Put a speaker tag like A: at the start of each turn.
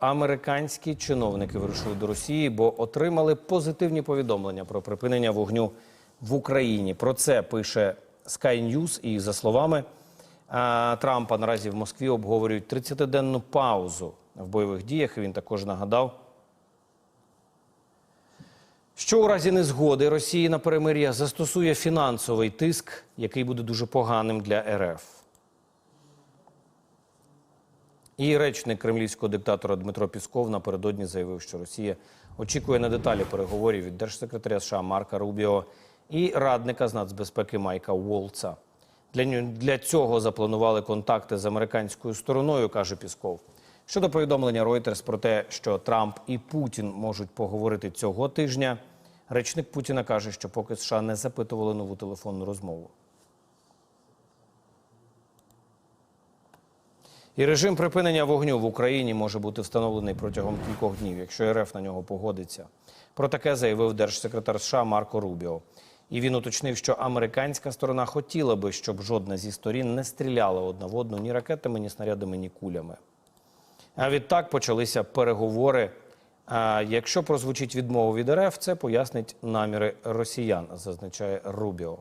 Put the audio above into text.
A: Американські чиновники вирушили до Росії, бо отримали позитивні повідомлення про припинення вогню в Україні. Про це пише Sky News. І за словами Трампа, наразі в Москві обговорюють 30-денну паузу в бойових діях. Він також нагадав, що у разі незгоди Росії на перемир'я застосує фінансовий тиск, який буде дуже поганим для РФ. І речник кремлівського диктатора Дмитро Пісков напередодні заявив, що Росія очікує на деталі переговорів від держсекретаря США Марка Рубіо і радника з нацбезпеки Майка Уолца. Для, для цього запланували контакти з американською стороною, каже Пісков. Щодо повідомлення Reuters про те, що Трамп і Путін можуть поговорити цього тижня, речник Путіна каже, що поки США не запитували нову телефонну розмову. І режим припинення вогню в Україні може бути встановлений протягом кількох днів, якщо РФ на нього погодиться. Про таке заявив держсекретар США Марко Рубіо. І він уточнив, що американська сторона хотіла би, щоб жодна зі сторін не стріляла одна в одну ні ракетами, ні снарядами, ні кулями. А відтак почалися переговори. А якщо прозвучить відмова від РФ, це пояснить наміри росіян, зазначає Рубіо.